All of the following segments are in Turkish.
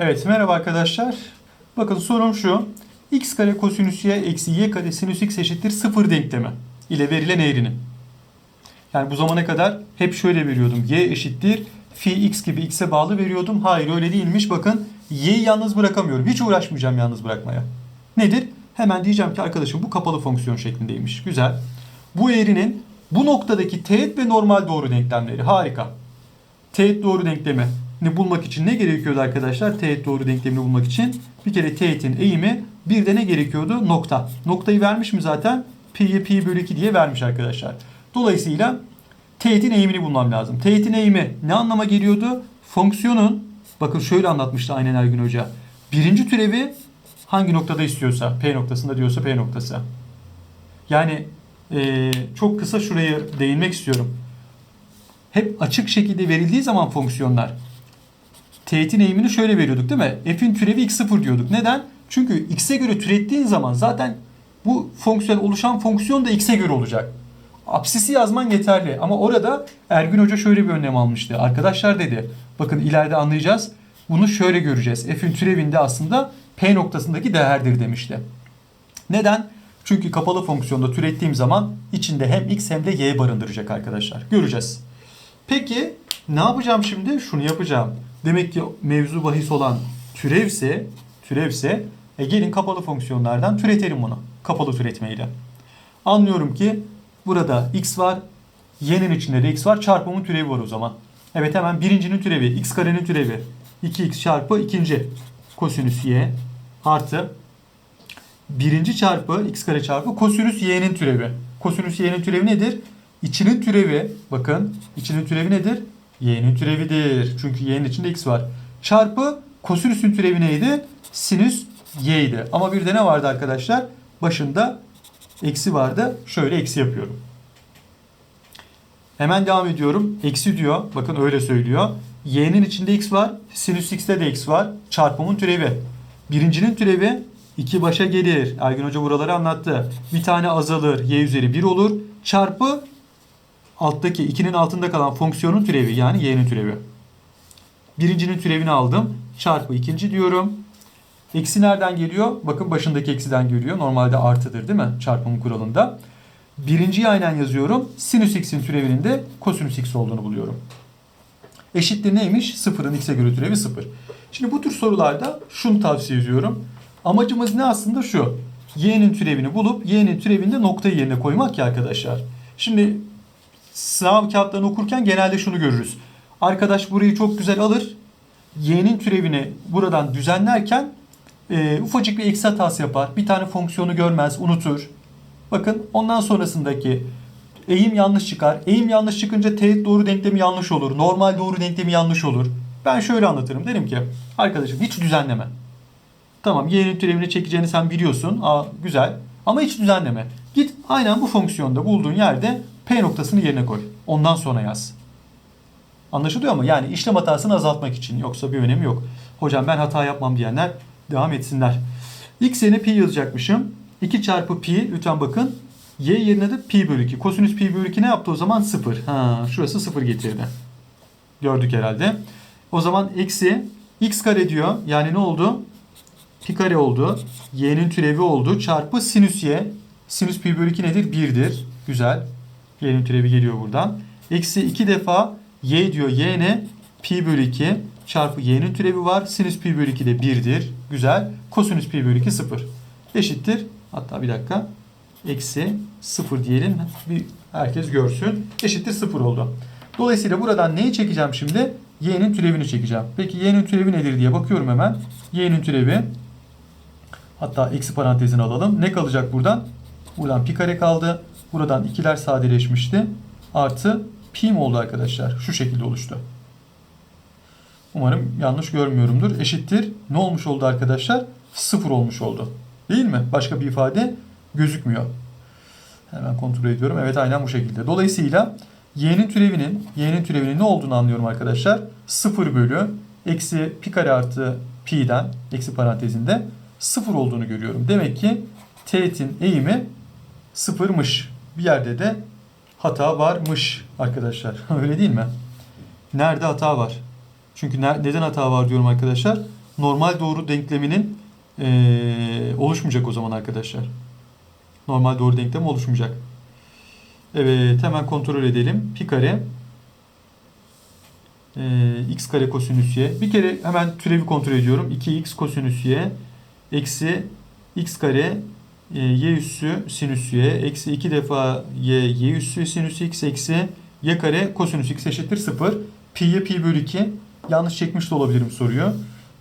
Evet merhaba arkadaşlar. Bakın sorum şu. x kare kosinüs y eksi y kare sinüs x eşittir 0 denklemi ile verilen eğrinin. Yani bu zamana kadar hep şöyle veriyordum. y eşittir fi x gibi x'e bağlı veriyordum. Hayır öyle değilmiş. Bakın y'yi yalnız bırakamıyorum. Hiç uğraşmayacağım yalnız bırakmaya. Nedir? Hemen diyeceğim ki arkadaşım bu kapalı fonksiyon şeklindeymiş. Güzel. Bu eğrinin bu noktadaki teğet ve normal doğru denklemleri. Harika. Teğet doğru denklemini bulmak için ne gerekiyordu arkadaşlar? Teğet doğru denklemini bulmak için bir kere teğetin eğimi bir de ne gerekiyordu? Nokta. Noktayı vermiş mi zaten? Pi'ye pi bölü 2 diye vermiş arkadaşlar. Dolayısıyla teğetin eğimini bulmam lazım. Teğetin eğimi ne anlama geliyordu? Fonksiyonun bakın şöyle anlatmıştı aynen Ergün Hoca. Birinci türevi hangi noktada istiyorsa P noktasında diyorsa P noktası. Yani eee, çok kısa şuraya değinmek istiyorum hep açık şekilde verildiği zaman fonksiyonlar teğetin eğimini şöyle veriyorduk değil mi? F'in türevi x0 diyorduk. Neden? Çünkü x'e göre türettiğin zaman zaten bu fonksiyon oluşan fonksiyon da x'e göre olacak. Apsisi yazman yeterli ama orada Ergün Hoca şöyle bir önlem almıştı. Arkadaşlar dedi bakın ileride anlayacağız. Bunu şöyle göreceğiz. F'in türevinde aslında P noktasındaki değerdir demişti. Neden? Çünkü kapalı fonksiyonda türettiğim zaman içinde hem x hem de y barındıracak arkadaşlar. Göreceğiz. Peki ne yapacağım şimdi? Şunu yapacağım. Demek ki mevzu bahis olan türevse, türevse e gelin kapalı fonksiyonlardan türetelim bunu. Kapalı türetmeyle. Anlıyorum ki burada x var, y'nin içinde de x var. Çarpımın türevi var o zaman. Evet hemen birincinin türevi, x karenin türevi. 2x çarpı ikinci kosinüs y artı birinci çarpı x kare çarpı kosinüs y'nin türevi. Kosinüs y'nin türevi nedir? İçinin türevi bakın içinin türevi nedir? Y'nin türevidir. Çünkü y'nin içinde x var. Çarpı kosinüsün türevi neydi? Sinüs y'ydi. Ama bir de ne vardı arkadaşlar? Başında eksi vardı. Şöyle eksi yapıyorum. Hemen devam ediyorum. Eksi diyor. Bakın öyle söylüyor. Y'nin içinde x var. Sinüs x'te de x var. Çarpımın türevi. Birincinin türevi 2 başa gelir. Ergün Hoca buraları anlattı. Bir tane azalır. Y üzeri 1 olur. Çarpı alttaki 2'nin altında kalan fonksiyonun türevi yani y'nin türevi. Birincinin türevini aldım. Çarpı ikinci diyorum. Eksi nereden geliyor? Bakın başındaki eksiden geliyor. Normalde artıdır değil mi? Çarpım kuralında. Birinciyi aynen yazıyorum. Sinüs x'in türevinin de kosinüs x olduğunu buluyorum. Eşittir neymiş? Sıfırın x'e göre türevi sıfır. Şimdi bu tür sorularda şunu tavsiye ediyorum. Amacımız ne aslında şu. Y'nin türevini bulup y'nin türevinde noktayı yerine koymak ya arkadaşlar. Şimdi sınav kağıtlarını okurken genelde şunu görürüz. Arkadaş burayı çok güzel alır. Y'nin türevini buradan düzenlerken e, ufacık bir eksi hatası yapar. Bir tane fonksiyonu görmez, unutur. Bakın ondan sonrasındaki eğim yanlış çıkar. Eğim yanlış çıkınca teğet doğru denklemi yanlış olur. Normal doğru denklemi yanlış olur. Ben şöyle anlatırım. Derim ki arkadaşım hiç düzenleme. Tamam y'nin türevini çekeceğini sen biliyorsun. Aa, güzel. Ama hiç düzenleme. Git aynen bu fonksiyonda bulduğun yerde P noktasını yerine koy. Ondan sonra yaz. Anlaşılıyor mu? Yani işlem hatasını azaltmak için. Yoksa bir önemi yok. Hocam ben hata yapmam diyenler devam etsinler. X yerine pi yazacakmışım. 2 çarpı pi lütfen bakın. Y yerine de pi bölü 2. Kosinüs pi bölü 2 ne yaptı o zaman? 0. Ha, şurası 0 getirdi. Gördük herhalde. O zaman eksi x kare diyor. Yani ne oldu? Pi kare oldu. Y'nin türevi oldu. Çarpı sinüs y. Sinüs pi bölü 2 nedir? 1'dir. Güzel. Y'nin türevi geliyor buradan. Eksi 2 defa y diyor. Y ne? Pi bölü 2 çarpı y'nin türevi var. Sinüs pi bölü 2 de 1'dir. Güzel. Kosinüs pi bölü 2 0. Eşittir. Hatta bir dakika. Eksi 0 diyelim. Bir herkes görsün. Eşittir 0 oldu. Dolayısıyla buradan neyi çekeceğim şimdi? Y'nin türevini çekeceğim. Peki y'nin türevi nedir diye bakıyorum hemen. Y'nin türevi hatta eksi parantezini alalım. Ne kalacak buradan? Buradan pi kare kaldı. Buradan ikiler sadeleşmişti. Artı pi oldu arkadaşlar? Şu şekilde oluştu. Umarım yanlış görmüyorumdur. Eşittir. Ne olmuş oldu arkadaşlar? Sıfır olmuş oldu. Değil mi? Başka bir ifade gözükmüyor. Hemen kontrol ediyorum. Evet aynen bu şekilde. Dolayısıyla y'nin türevinin y'nin türevinin ne olduğunu anlıyorum arkadaşlar. 0 bölü eksi pi kare artı pi'den eksi parantezinde 0 olduğunu görüyorum. Demek ki teğetin eğimi sıfırmış. Bir yerde de hata varmış arkadaşlar. Öyle değil mi? Nerede hata var? Çünkü neden hata var diyorum arkadaşlar? normal doğru denkleminin eee, oluşmayacak o zaman arkadaşlar. Normal doğru denklem oluşmayacak. Evet hemen kontrol edelim. Pi kare eee, x kare kosinüs y. Bir kere hemen türevi kontrol ediyorum. 2x kosinüs y eksi x kare e, y üssü sinüs y eksi 2 defa y y üssü sinüs x eksi y kare kosinüs x eşittir 0. Pi'ye pi bölü 2. Yanlış çekmiş de olabilirim soruyu.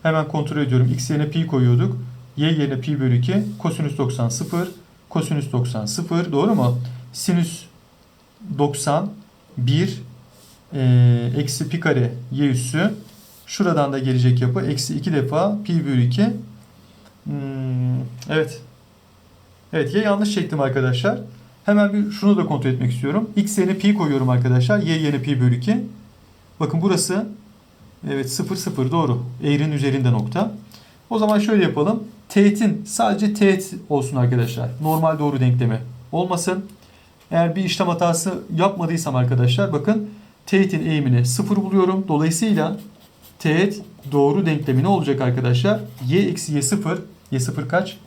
Hemen kontrol ediyorum. X yerine pi koyuyorduk. Y yerine pi bölü 2. Kosinüs 90 0. Kosinüs 90 0. Doğru mu? Sinüs 90 1 e, eksi pi kare y üssü. Şuradan da gelecek yapı. Eksi 2 defa pi bölü 2. Hmm, evet. Evet ya yanlış çektim arkadaşlar. Hemen bir şunu da kontrol etmek istiyorum. X yerine pi koyuyorum arkadaşlar. Y yerine pi bölü 2. Bakın burası evet 0 0 doğru. Eğrinin üzerinde nokta. O zaman şöyle yapalım. Teğetin sadece teğet olsun arkadaşlar. Normal doğru denklemi olmasın. Eğer bir işlem hatası yapmadıysam arkadaşlar bakın teğetin eğimini 0 buluyorum. Dolayısıyla teğet doğru denklemi ne olacak arkadaşlar? Y eksi Y 0. Y 0 kaç?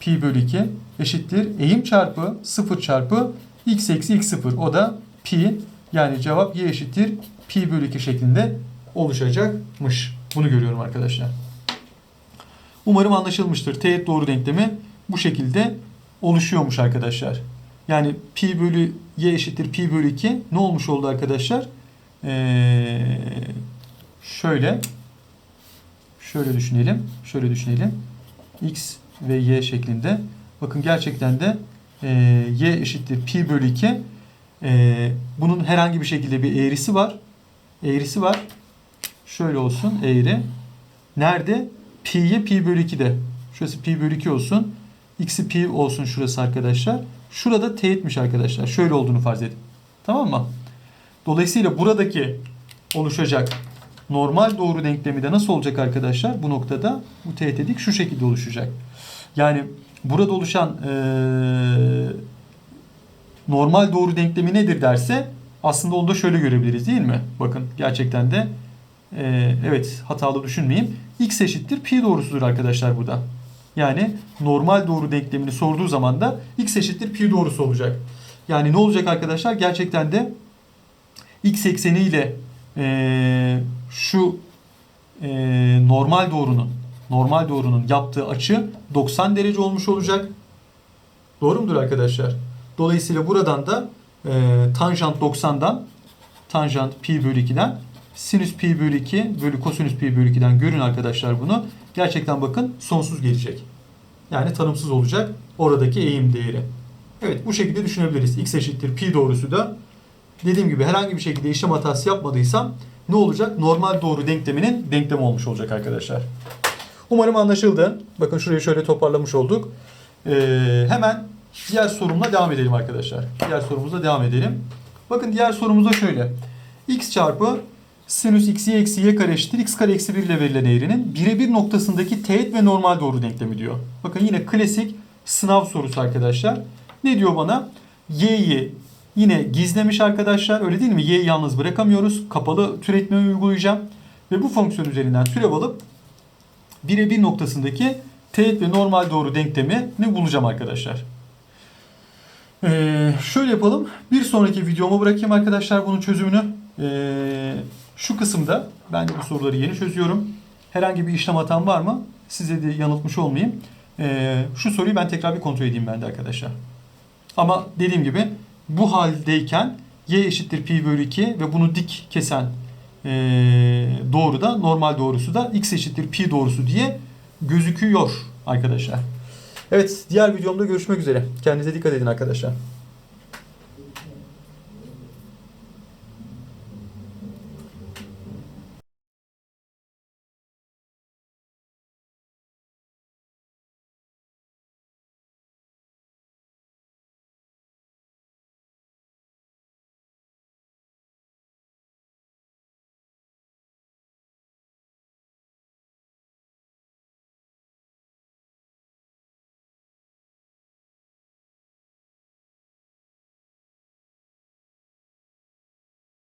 Pi bölü 2 eşittir. Eğim çarpı 0 çarpı x eksi x 0. O da pi. Yani cevap y eşittir. Pi bölü 2 şeklinde oluşacakmış. Bunu görüyorum arkadaşlar. Umarım anlaşılmıştır. Teğet doğru denklemi bu şekilde oluşuyormuş arkadaşlar. Yani pi bölü y eşittir pi bölü 2 ne olmuş oldu arkadaşlar? Ee, şöyle şöyle düşünelim. Şöyle düşünelim. x ve y şeklinde. Bakın gerçekten de e, y eşittir pi bölü 2. E, bunun herhangi bir şekilde bir eğrisi var. Eğrisi var. Şöyle olsun eğri. Nerede? Pi'ye pi bölü 2'de. Şurası pi bölü 2 olsun. X'i pi olsun şurası arkadaşlar. Şurada teğetmiş arkadaşlar. Şöyle olduğunu farz edin. Tamam mı? Dolayısıyla buradaki oluşacak normal doğru denklemi de nasıl olacak arkadaşlar? Bu noktada bu teğet şu şekilde oluşacak. Yani burada oluşan eee, normal doğru denklemi nedir derse aslında onu da şöyle görebiliriz değil mi? Bakın gerçekten de eee, evet hatalı düşünmeyeyim. X eşittir pi doğrusudur arkadaşlar burada. Yani normal doğru denklemini sorduğu zaman da x eşittir pi doğrusu olacak. Yani ne olacak arkadaşlar? Gerçekten de x ekseni ile eee, şu eee, normal doğrunun normal doğrunun yaptığı açı 90 derece olmuş olacak. Doğru mudur arkadaşlar? Dolayısıyla buradan da eee, tanjant 90'dan tanjant pi bölü 2'den sinüs pi bölü 2 bölü kosinüs pi bölü 2'den görün arkadaşlar bunu. Gerçekten bakın sonsuz gelecek. Yani tanımsız olacak oradaki eğim değeri. Evet bu şekilde düşünebiliriz. X eşittir pi doğrusu da dediğim gibi herhangi bir şekilde işlem hatası yapmadıysam ne olacak? Normal doğru denkleminin denklemi olmuş olacak arkadaşlar. Umarım anlaşıldı. Bakın şurayı şöyle toparlamış olduk. Ee, hemen diğer sorumla devam edelim arkadaşlar. Diğer sorumuzla devam edelim. Bakın diğer sorumuzda şöyle. x çarpı sinüs x y eksi y kare eşittir x kare eksi 1 ile verilen eğrinin birebir noktasındaki teğet ve normal doğru denklemi diyor. Bakın yine klasik sınav sorusu arkadaşlar. Ne diyor bana? y'yi yine gizlemiş arkadaşlar. Öyle değil mi? y'yi yalnız bırakamıyoruz. Kapalı türetmeyi uygulayacağım. Ve bu fonksiyon üzerinden türev alıp birebir noktasındaki teğet ve normal doğru denklemi ne bulacağım arkadaşlar. Ee, şöyle yapalım. Bir sonraki videoma bırakayım arkadaşlar bunun çözümünü. Ee, şu kısımda ben bu soruları yeni çözüyorum. Herhangi bir işlem hatam var mı? Size de yanıltmış olmayayım. Ee, şu soruyu ben tekrar bir kontrol edeyim ben de arkadaşlar. Ama dediğim gibi bu haldeyken y eşittir pi bölü 2 ve bunu dik kesen ee, doğru da normal doğrusu da x eşittir pi doğrusu diye gözüküyor arkadaşlar. Evet diğer videomda görüşmek üzere. Kendinize dikkat edin arkadaşlar.